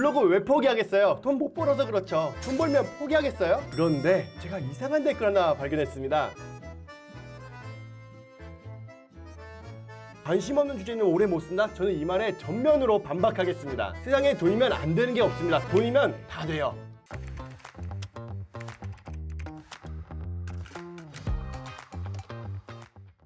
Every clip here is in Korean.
블로그 왜 포기하겠어요? 돈 못 벌어서 그렇죠. 돈 벌면 포기하겠어요? 그런데 제가 이상한 댓글 하나 발견했습니다. 관심 없는 주제는 오래 못 쓴다? 저는 이 말에 전면으로 반박하겠습니다. 세상에 돈이면 안 되는 게 없습니다. 돈이면 다 돼요.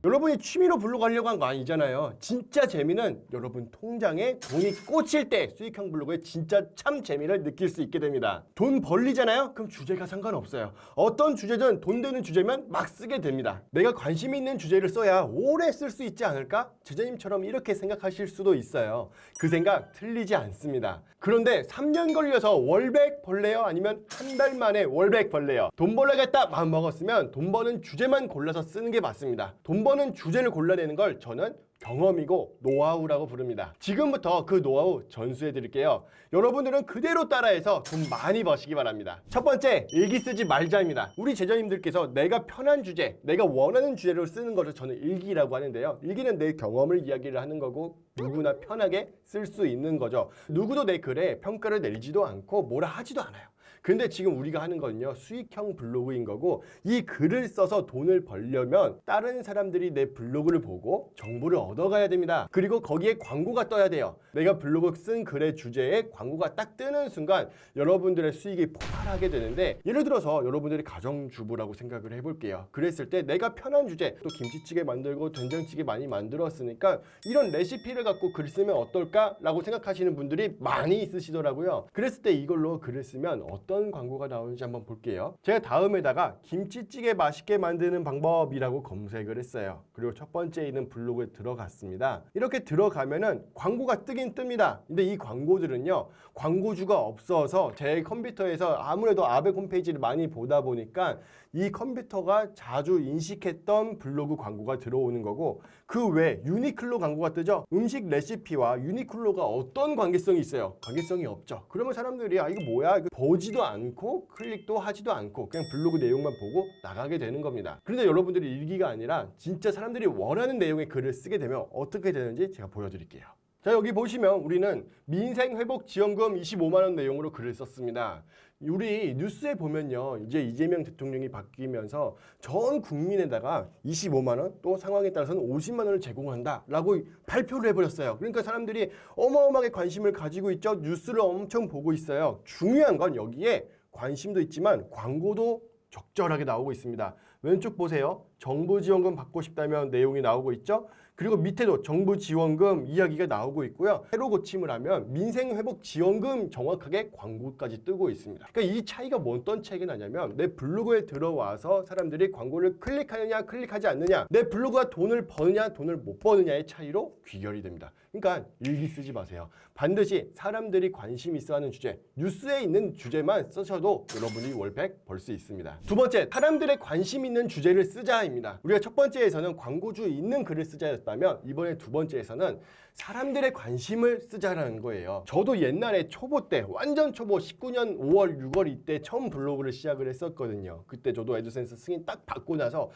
여러분이 취미로 블로그 하려고 한 거 아니잖아요. 진짜 재미는 여러분 통장에 돈이 꽂힐 때 수익형 블로그의 진짜 참 재미를 느낄 수 있게 됩니다. 돈 벌리잖아요? 그럼 주제가 상관없어요. 어떤 주제든 돈 되는 주제면 막 쓰게 됩니다. 내가 관심 있는 주제를 써야 오래 쓸 수 있지 않을까? 제자님처럼 이렇게 생각하실 수도 있어요. 그 생각 틀리지 않습니다. 그런데 3년 걸려서 월백 벌래요? 아니면 한 달 만에 월백 벌래요? 돈 벌려겠다 마음 먹었으면 돈 버는 주제만 골라서 쓰는 게 맞습니다. 돈 버는 주제를 골라내는 걸 저는 경험이고 노하우라고 부릅니다. 지금부터 그 노하우 전수해 드릴게요. 여러분들은 그대로 따라해서 돈 많이 버시기 바랍니다. 첫 번째, 일기 쓰지 말자입니다. 우리 제자님들께서 내가 편한 주제, 내가 원하는 주제로 쓰는 것을 저는 일기라고 하는데요. 일기는 내 경험을 이야기를 하는 거고 누구나 편하게 쓸 수 있는 거죠. 누구도 내 글에 평가를 내리지도 않고 뭐라 하지도 않아요. 근데 지금 우리가 하는 건요 수익형 블로그인 거고 이 글을 써서 돈을 벌려면 다른 사람들이 내 블로그를 보고 정보를 얻어가야 됩니다. 그리고 거기에 광고가 떠야 돼요. 내가 블로그 쓴 글의 주제에 광고가 딱 뜨는 순간 여러분들의 수익이 폭발하게 되는데 예를 들어서 여러분들이 가정주부라고 생각을 해볼게요. 그랬을 때 내가 편한 주제 또 김치찌개 만들고 된장찌개 많이 만들었으니까 이런 레시피를 갖고 글 쓰면 어떨까? 라고 생각하시는 분들이 많이 있으시더라고요. 그랬을 때 이걸로 글을 쓰면 어떤 광고가 나오는지 한번 볼게요. 제가 다음에다가 김치찌개 맛있게 만드는 방법이라고 검색을 했어요. 그리고 첫 번째 있는 블로그에 들어갔습니다. 이렇게 들어가면은 광고가 뜨긴 뜹니다. 근데 이 광고들은요, 광고주가 없어서 제 컴퓨터에서 아무래도 아베 홈페이지를 많이 보다 보니까 이 컴퓨터가 자주 인식했던 블로그 광고가 들어오는 거고 그 외 유니클로 광고가 뜨죠. 음식 레시피와 유니클로가 어떤 관계성이 있어요? 관계성이 없죠. 그러면 사람들이 아 이거 뭐야? 이거 보지도 않고 클릭도 하지도 않고 그냥 블로그 내용만 보고 나가게 되는 겁니다. 그런데 여러분들이 일기가 아니라 진짜 사람들이 원하는 내용의 글을 쓰게 되면 어떻게 되는지 제가 보여드릴게요. 자 여기 보시면 우리는 민생회복지원금 25만원 내용으로 글을 썼습니다. 우리 뉴스에 보면요 이제 이재명 대통령이 바뀌면서 전 국민에다가 25만원 또 상황에 따라서는 50만원을 제공한다 라고 발표를 해버렸어요. 그러니까 사람들이 어마어마하게 관심을 가지고 있죠. 뉴스를 엄청 보고 있어요. 중요한 건 여기에 관심도 있지만 광고도 적절하게 나오고 있습니다. 왼쪽 보세요. 정부 지원금 받고 싶다면 내용이 나오고 있죠. 그리고 밑에도 정부 지원금 이야기가 나오고 있고요. 새로 고침을 하면 민생 회복 지원금 정확하게 광고까지 뜨고 있습니다. 그러니까 이 차이가 뭐 어떤 차이가 나냐면 내 블로그에 들어와서 사람들이 광고를 클릭하느냐 클릭하지 않느냐 내 블로그가 돈을 버느냐 돈을 못 버느냐의 차이로 귀결이 됩니다. 그러니까 일기 쓰지 마세요. 반드시 사람들이 관심 있어 하는 주제, 뉴스에 있는 주제만 쓰셔도 여러분이 월백 벌 수 있습니다. 두 번째, 사람들의 관심 있는 주제를 쓰자 입니다. 우리가 첫 번째에서는 광고주 있는 글을 쓰자였다면 이번에 두 번째에서는 사람들의 관심을 쓰자라는 거예요. 저도 옛날에 초보 때 완전 초보 19년 5월 6월 이때 처음 블로그를 시작을 했었거든요. 그때 저도 에듀센스 승인 딱 받고 나서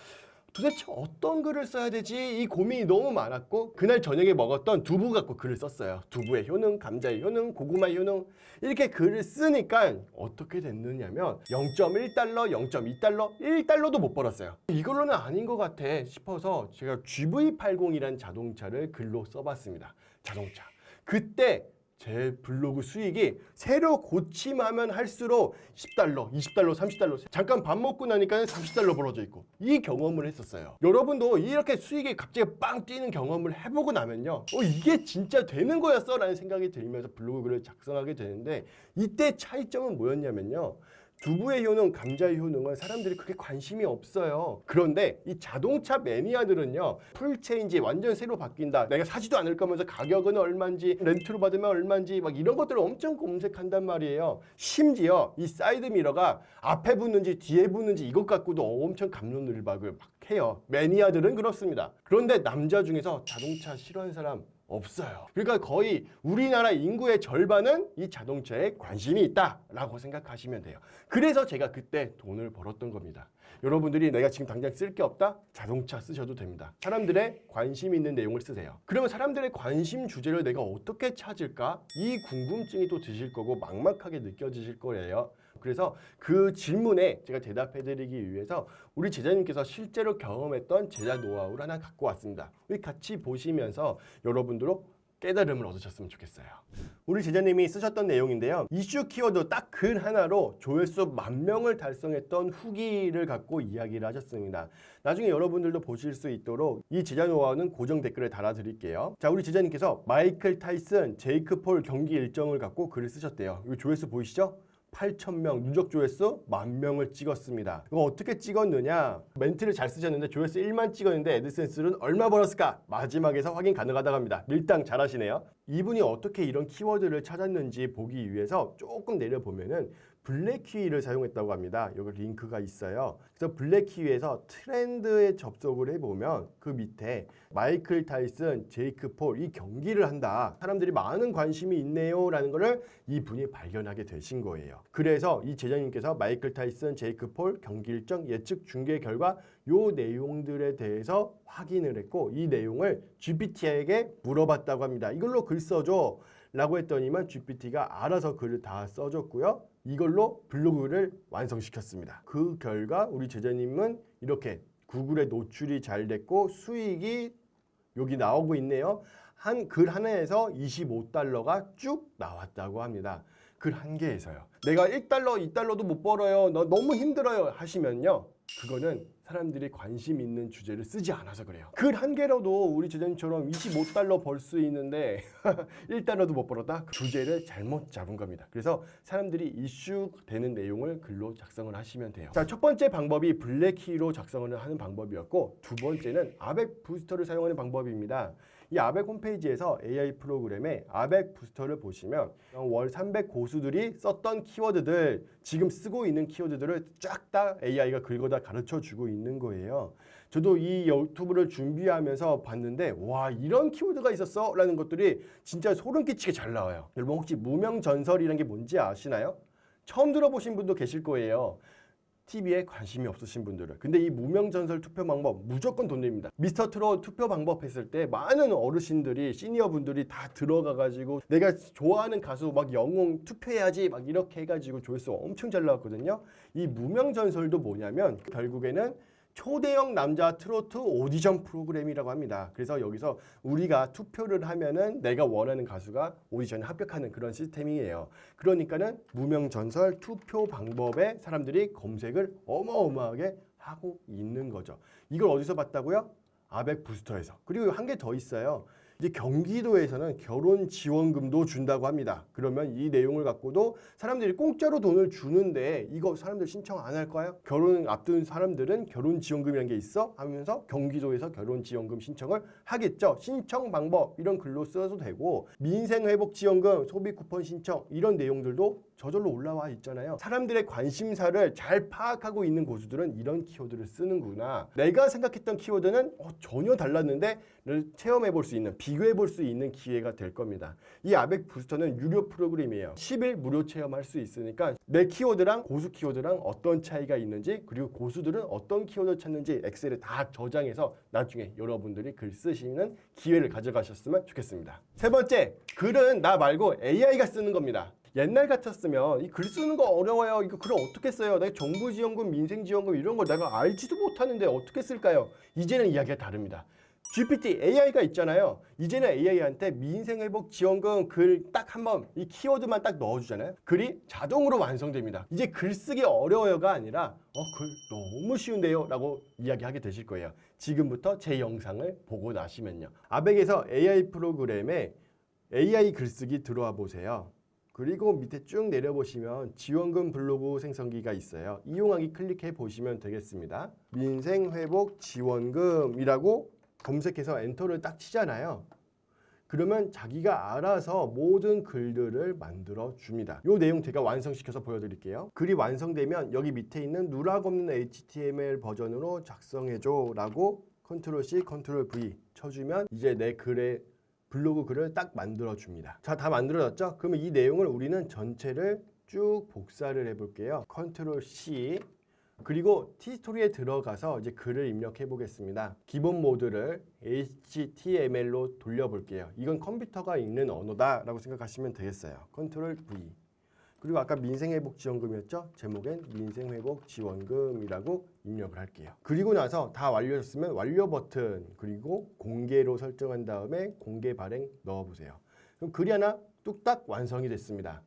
도대체 어떤 글을 써야 되지? 이 고민이 너무 많았고 그날 저녁에 먹었던 두부 갖고 글을 썼어요. 두부의 효능, 감자의 효능, 고구마의 효능 이렇게 글을 쓰니까 어떻게 됐느냐면 0.1달러, 0.2달러, 1달러도 못 벌었어요. 이걸로는 아닌 것 같아 싶어서 제가 GV80이라는 자동차를 글로 써봤습니다. 자동차. 그때 제 블로그 수익이 새로 고침하면 할수록 10달러, 20달러, 30달러 잠깐 밥 먹고 나니까 30달러 벌어져 있고 이 경험을 했었어요. 여러분도 이렇게 수익이 갑자기 빵 뛰는 경험을 해보고 나면요. 어 이게 진짜 되는 거였어 라는 생각이 들면서 블로그 글을 작성하게 되는데 이때 차이점은 뭐였냐면요. 두부의 효능, 감자의 효능은 사람들이 그렇게 관심이 없어요. 그런데 이 자동차 매니아들은요, 풀체인지 완전 새로 바뀐다. 내가 사지도 않을 거면서 가격은 얼마인지, 렌트로 받으면 얼마인지, 막 이런 것들을 엄청 검색한단 말이에요. 심지어 이 사이드 미러가 앞에 붙는지 뒤에 붙는지 이것 갖고도 엄청 감론을박을 막 해요. 매니아들은 그렇습니다. 그런데 남자 중에서 자동차 싫어하는 사람 없어요. 그러니까 거의 우리나라 인구의 절반은 이 자동차에 관심이 있다라고 생각하시면 돼요. 그래서 제가 그때 돈을 벌었던 겁니다. 여러분들이 내가 지금 당장 쓸 게 없다? 자동차 쓰셔도 됩니다. 사람들의 관심 있는 내용을 쓰세요. 그러면 사람들의 관심 주제를 내가 어떻게 찾을까? 이 궁금증이 또 드실 거고 막막하게 느껴지실 거예요. 그래서 그 질문에 제가 대답해 드리기 위해서 우리 제자님께서 실제로 경험했던 제자 노하우를 하나 갖고 왔습니다. 우리 같이 보시면서 여러분들로 깨달음을 얻으셨으면 좋겠어요. 우리 제자님이 쓰셨던 내용인데요. 이슈 키워드 딱글 하나로 조회수 만 명을 달성했던 후기를 갖고 이야기를 하셨습니다. 나중에 여러분들도 보실 수 있도록 이 제자 노하우는 고정 댓글에 달아드릴게요. 자, 우리 제자님께서 마이클 타이슨, 제이크 폴 경기 일정을 갖고 글을 쓰셨대요. 이 조회수 보이시죠? 8,000명, 누적 조회수 만 명을 찍었습니다. 이거 어떻게 찍었느냐? 멘트를 잘 쓰셨는데 조회수 1만 찍었는데 애드센스는 얼마 벌었을까? 마지막에서 확인 가능하다고 합니다. 밀당 잘하시네요. 이분이 어떻게 이런 키워드를 찾았는지 보기 위해서 조금 내려보면은 블랙키위를 사용했다고 합니다. 여기 링크가 있어요. 그래서 블랙키위에서 트렌드에 접속을 해보면 그 밑에 마이클 타이슨, 제이크 폴 이 경기를 한다. 사람들이 많은 관심이 있네요 라는 거를 이분이 발견하게 되신 거예요. 그래서 이 제자님께서 마이클 타이슨, 제이크 폴 경기 일정 예측 중계 결과 요 내용들에 대해서 확인을 했고 이 내용을 GPT에게 물어봤다고 합니다. 이걸로 글 써줘. 라고 했더니만 GPT가 알아서 글을 다 써줬고요. 이걸로 블로그를 완성시켰습니다. 그 결과 우리 제자님은 이렇게 구글에 노출이 잘 됐고 수익이 여기 나오고 있네요. 한 글 하나에서 25달러가 쭉 나왔다고 합니다. 글 한 개에서요. 내가 1달러, 2달러도 못 벌어요. 너 너무 힘들어요. 하시면요. 그거는 사람들이 관심 있는 주제를 쓰지 않아서 그래요. 글 한 개로도 우리 제자님처럼 25달러 벌 수 있는데 1달러도 못 벌었다? 그 주제를 잘못 잡은 겁니다. 그래서 사람들이 이슈 되는 내용을 글로 작성을 하시면 돼요. 자, 첫 번째 방법이 블랙키로 작성을 하는 방법이었고 두 번째는 아벡 부스터를 사용하는 방법입니다. 이 아벡 홈페이지에서 AI 프로그램에 아벡 부스터를 보시면 월 300 고수들이 썼던 키워드들 지금 쓰고 있는 키워드들을 쫙 다 AI가 긁어다 가르쳐 주고 있는 거예요. 저도 이 유튜브를 준비하면서 봤는데 와 이런 키워드가 있었어 라는 것들이 진짜 소름 끼치게 잘 나와요. 여러분 혹시 무명 전설이라는 게 뭔지 아시나요? 처음 들어보신 분도 계실 거예요. TV에 관심이 없으신 분들은. 근데 이 무명전설 투표 방법 무조건 돈 냅니다. 미스터 트롯 투표 방법 했을 때 많은 어르신들이 시니어 분들이 다 들어가 가지고 내가 좋아하는 가수 막 영웅 투표해야지 막 이렇게 해가지고 조회수 엄청 잘 나왔거든요. 이 무명전설도 뭐냐면 결국에는 초대형 남자 트로트 오디션 프로그램이라고 합니다. 그래서 여기서 우리가 투표를 하면은 내가 원하는 가수가 오디션에 합격하는 그런 시스템이에요. 그러니까는 무명 전설 투표 방법에 사람들이 검색을 어마어마하게 하고 있는 거죠. 이걸 어디서 봤다고요? 아벡 부스터에서. 그리고 한 개 더 있어요. 이제 경기도에서는 결혼 지원금도 준다고 합니다. 그러면 이 내용을 갖고도 사람들이 공짜로 돈을 주는데 이거 사람들 신청 안 할까요? 결혼 앞둔 사람들은 결혼 지원금이라는 게 있어 하면서 경기도에서 결혼 지원금 신청을 하겠죠. 신청 방법 이런 글로 써도 되고 민생 회복 지원금, 소비 쿠폰 신청 이런 내용들도 저절로 올라와 있잖아요. 사람들의 관심사를 잘 파악하고 있는 고수들은 이런 키워드를 쓰는구나. 내가 생각했던 키워드는 어, 전혀 달랐는데를 체험해 볼 수 있는, 비교해 볼 수 있는 기회가 될 겁니다. 이 아벡 부스터는 유료 프로그램이에요. 10일 무료 체험할 수 있으니까 내 키워드랑 고수 키워드랑 어떤 차이가 있는지 그리고 고수들은 어떤 키워드 찾는지 엑셀에 다 저장해서 나중에 여러분들이 글 쓰시는 기회를 가져가셨으면 좋겠습니다. 세 번째, 글은 나 말고 AI가 쓰는 겁니다. 옛날 같았으면 이 글 쓰는 거 어려워요. 이거 글을 어떻게 써요? 내가 정부 지원금, 민생 지원금 이런 걸 내가 알지도 못하는데 어떻게 쓸까요? 이제는 이야기가 다릅니다. GPT AI가 있잖아요. 이제는 AI한테 민생 회복 지원금 글 딱 한번 이 키워드만 딱 넣어주잖아요. 글이 자동으로 완성됩니다. 이제 글 쓰기 어려워요가 아니라 어글 너무 쉬운데요라고 이야기하게 되실 거예요. 지금부터 제 영상을 보고 나시면요. 아벡에서 AI 프로그램에 AI 글쓰기 들어와 보세요. 그리고 밑에 쭉 내려보시면 지원금 블로그 생성기가 있어요. 이용하기 클릭해 보시면 되겠습니다. 민생회복 지원금이라고 검색해서 엔터를 딱 치잖아요. 그러면 자기가 알아서 모든 글들을 만들어 줍니다. 이 내용 제가 완성시켜서 보여드릴게요. 글이 완성되면 여기 밑에 있는 누락 없는 HTML 버전으로 작성해줘 라고 컨트롤 C, 컨트롤 V 쳐주면 이제 내 글에 블로그 글을 딱 만들어 줍니다. 자, 다 만들어졌죠? 그러면 이 내용을 우리는 전체를 쭉 복사를 해 볼게요. 컨트롤 C, 그리고 티스토리에 들어가서 이제 글을 입력해 보겠습니다. 기본 모드를 HTML로 돌려볼게요. 이건 컴퓨터가 읽는 언어다라고 생각하시면 되겠어요. 컨트롤 V. 그리고 아까 민생회복지원금이었죠? 제목엔 민생회복지원금이라고 입력을 할게요. 그리고 나서 다 완료했으면 완료 버튼 그리고 공개로 설정한 다음에 공개 발행 넣어보세요. 그럼 글이 하나 뚝딱 완성이 됐습니다.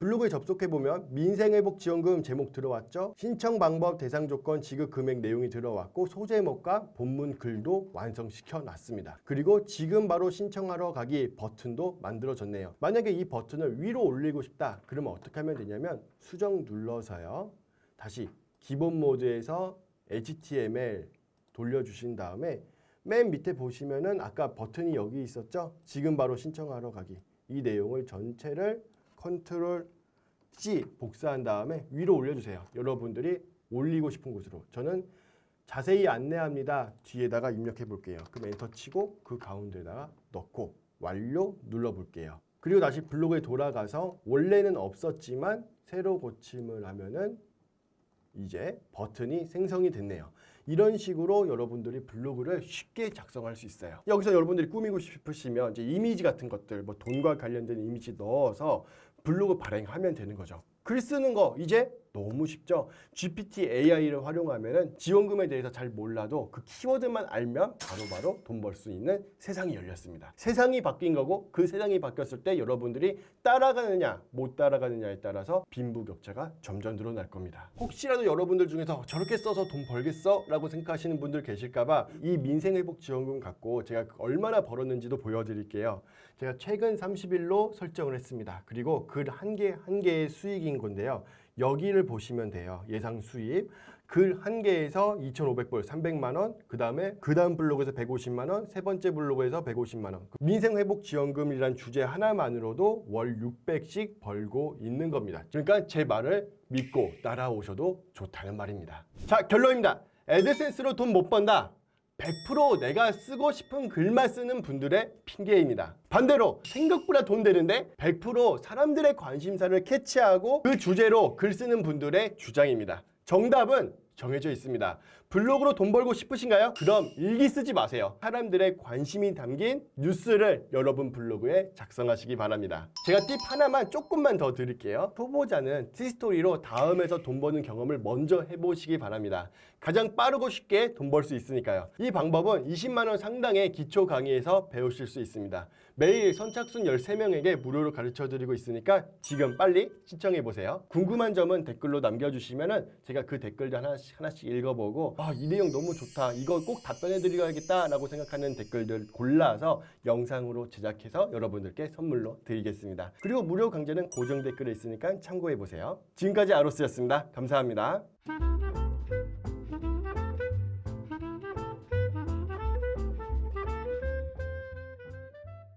블로그에 접속해 보면 민생회복지원금 제목 들어왔죠? 신청 방법, 대상 조건, 지급 금액 내용이 들어왔고 소제목과 본문 글도 완성시켜 놨습니다. 그리고 지금 바로 신청하러 가기 버튼도 만들어졌네요. 만약에 이 버튼을 위로 올리고 싶다. 그러면 어떻게 하면 되냐면 수정 눌러서요. 다시 기본 모드에서 HTML 돌려주신 다음에 맨 밑에 보시면은 아까 버튼이 여기 있었죠? 지금 바로 신청하러 가기. 이 내용을 전체를 컨트롤 C 복사한 다음에 위로 올려주세요. 여러분들이 올리고 싶은 곳으로. 저는 자세히 안내합니다. 뒤에다가 입력해 볼게요. 그럼 엔터 치고 그 가운데다가 넣고 완료 눌러 볼게요. 그리고 다시 블로그에 돌아가서 원래는 없었지만 새로 고침을 하면은 이제 버튼이 생성이 됐네요. 이런 식으로 여러분들이 블로그를 쉽게 작성할 수 있어요. 여기서 여러분들이 꾸미고 싶으시면 이제 이미지 같은 것들, 뭐 돈과 관련된 이미지 넣어서 블로그 발행하면 되는 거죠. 글 쓰는 거 이제 너무 쉽죠. GPT AI를 활용하면은 지원금에 대해서 잘 몰라도 그 키워드만 알면 바로바로 돈 벌 수 있는 세상이 열렸습니다. 세상이 바뀐 거고 그 세상이 바뀌었을 때 여러분들이 따라가느냐 못 따라가느냐에 따라서 빈부격차가 점점 늘어날 겁니다. 혹시라도 여러분들 중에서 저렇게 써서 돈 벌겠어? 라고 생각하시는 분들 계실까봐 이 민생회복지원금 갖고 제가 얼마나 벌었는지도 보여드릴게요. 제가 최근 30일로 설정을 했습니다. 그리고 글한개 한 개의 수익인 건데요. 여기를 보시면 돼요. 예상 수입. 글 한 개에서 2,500불, 300만 원. 그다음에 그다음 블로그에서 150만 원, 세 번째 블로그에서 150만 원. 민생 회복 지원금이란 주제 하나만으로도 월 600씩 벌고 있는 겁니다. 그러니까 제 말을 믿고 따라오셔도 좋다는 말입니다. 자, 결론입니다. 애드센스로 돈 못 번다. 100% 내가 쓰고 싶은 글만 쓰는 분들의 핑계입니다. 반대로 생각보다 돈 되는데 100% 사람들의 관심사를 캐치하고 그 주제로 글 쓰는 분들의 주장입니다. 정답은 정해져 있습니다. 블로그로 돈 벌고 싶으신가요? 그럼 일기 쓰지 마세요. 사람들의 관심이 담긴 뉴스를 여러분 블로그에 작성하시기 바랍니다. 제가 팁 하나만 조금만 더 드릴게요. 초보자는 티스토리로 다음에서 돈 버는 경험을 먼저 해보시기 바랍니다. 가장 빠르고 쉽게 돈 벌 수 있으니까요. 이 방법은 20만 원 상당의 기초 강의에서 배우실 수 있습니다. 매일 선착순 13명에게 무료로 가르쳐 드리고 있으니까 지금 빨리 신청해 보세요. 궁금한 점은 댓글로 남겨주시면은 제가 그 댓글들 하나씩, 하나씩 읽어보고 아, 이 내용 너무 좋다. 이거 꼭 답변해 드려야겠다 라고 생각하는 댓글들 골라서 영상으로 제작해서 여러분들께 선물로 드리겠습니다. 그리고 무료 강좌는 고정 댓글에 있으니까 참고해 보세요. 지금까지 아로스였습니다. 감사합니다.